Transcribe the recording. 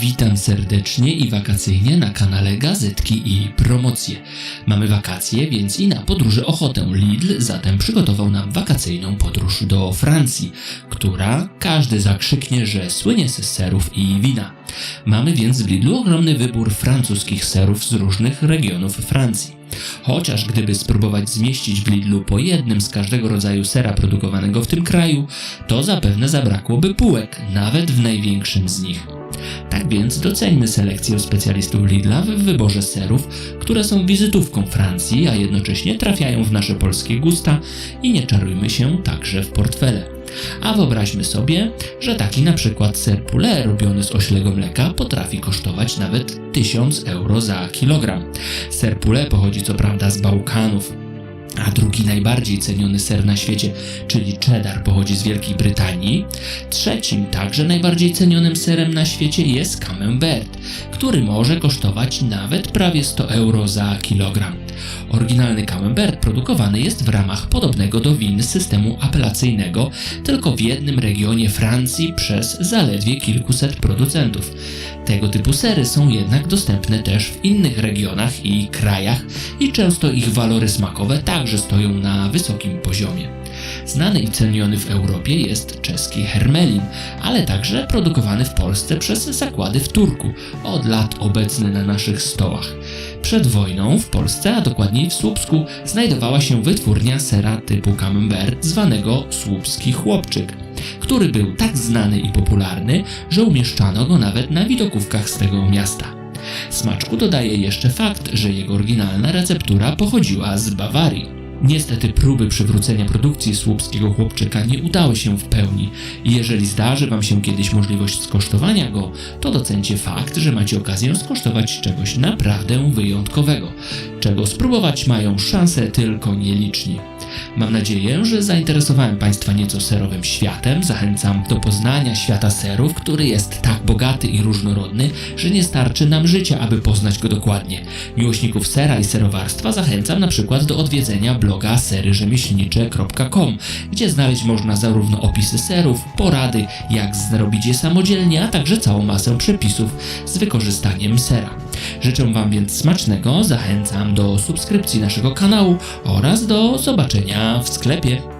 Witam serdecznie i wakacyjnie na kanale Gazetki i Promocje. Mamy wakacje, więc i na podróże ochotę. Lidl zatem przygotował nam wakacyjną podróż do Francji, która każdy zakrzyknie, że słynie z serów i wina. Mamy więc w Lidlu ogromny wybór francuskich serów z różnych regionów Francji. Chociaż gdyby spróbować zmieścić w Lidlu po jednym z każdego rodzaju sera produkowanego w tym kraju, to zapewne zabrakłoby półek, nawet w największym z nich. Tak więc doceńmy selekcję specjalistów Lidla w wyborze serów, które są wizytówką Francji, a jednocześnie trafiają w nasze polskie gusta i nie czarujmy się także w portfele. A wyobraźmy sobie, że taki na przykład ser robiony z oślego mleka potrafi kosztować nawet 1000 euro za kilogram. Ser pochodzi co prawda z Bałkanów, a drugi najbardziej ceniony ser na świecie, czyli cheddar, pochodzi z Wielkiej Brytanii. Trzecim, także najbardziej cenionym serem na świecie jest camembert, który może kosztować nawet prawie 100 euro za kilogram. Oryginalny camembert produkowany jest w ramach podobnego do win systemu apelacyjnego, tylko w jednym regionie Francji przez zaledwie kilkuset producentów. Tego typu sery są jednak dostępne też w innych regionach i krajach i często ich walory smakowe także stoją na wysokim poziomie. Znany i ceniony w Europie jest czeski Hermelin, ale także produkowany w Polsce przez zakłady w Turku, od lat obecny na naszych stołach. Przed wojną w Polsce, a dokładniej w Słupsku, znajdowała się wytwórnia sera typu camembert zwanego słupski chłopczyk, który był tak znany i popularny, że umieszczano go nawet na widokówkach z tego miasta. Smaczku dodaje jeszcze fakt, że jego oryginalna receptura pochodziła z Bawarii. Niestety próby przywrócenia produkcji słupskiego chłopczyka nie udały się w pełni jeżeli zdarzy Wam się kiedyś możliwość skosztowania go, to docencie fakt, że macie okazję skosztować czegoś naprawdę wyjątkowego, czego spróbować mają szansę tylko nieliczni. Mam nadzieję, że zainteresowałem Państwa nieco serowym światem. Zachęcam do poznania świata serów, który jest tak bogaty i różnorodny, że nie starczy nam życia, aby poznać go dokładnie. Miłośników sera i serowarstwa zachęcam na przykład do odwiedzenia bloga seryrzemieślnicze.com, gdzie znaleźć można zarówno opisy serów, porady, jak zrobić je samodzielnie, a także całą masę przepisów z wykorzystaniem sera. Życzę Wam więc smacznego, zachęcam do subskrypcji naszego kanału oraz do zobaczenia w sklepie.